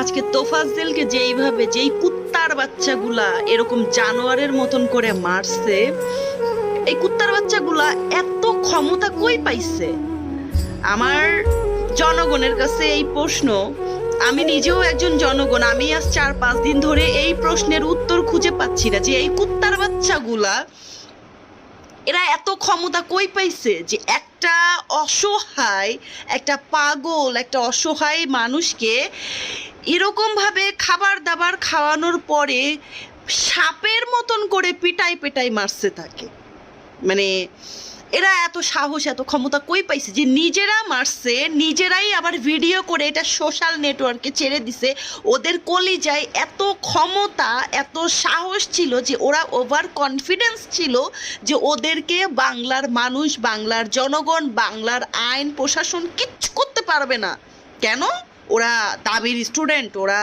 আজকে তোফাজ্জেলকে যেইভাবে, যেই কুত্তার বাচ্চাগুলা এরকম জানোয়ারের মতন করে মারছে, এই কুত্তার বাচ্চাগুলা এত ক্ষমতা কই পাইছে? আমার জনগণের কাছে এই প্রশ্ন, আমি নিজেও একজন জনগণ, আমি আজ চার, পাঁচ দিন ধরে এই প্রশ্নের উত্তর খুঁজে পাচ্ছি না যে এই কুত্তার বাচ্চাগুলা এরা এত ক্ষমতা কই পাইছে যে একটা অসহায়, একটা পাগল, একটা অসহায় মানুষকে এরকম ভাবে খাবার দাবার খাওয়ানোর পরে সাপের মতন করে পিটাই পিটাই মারছে তাকে। মানে এরা এত সাহস, এত ক্ষমতা কই পাইছে যে নিজেরা মারছে, নিজেরাই আবার ভিডিও করে এটা সোশ্যাল নেটওয়ার্কে ছেড়ে দিছে। ওদের কলিজায় এত ক্ষমতা, এত সাহস ছিল যে ওরা ওভার কনফিডেন্স ছিল যে ওদেরকে বাংলার মানুষ, বাংলার জনগণ, বাংলার আইন, প্রশাসন কিচ্ছু করতে পারবে না। কেন? ওরা দাবির স্টুডেন্ট ওরা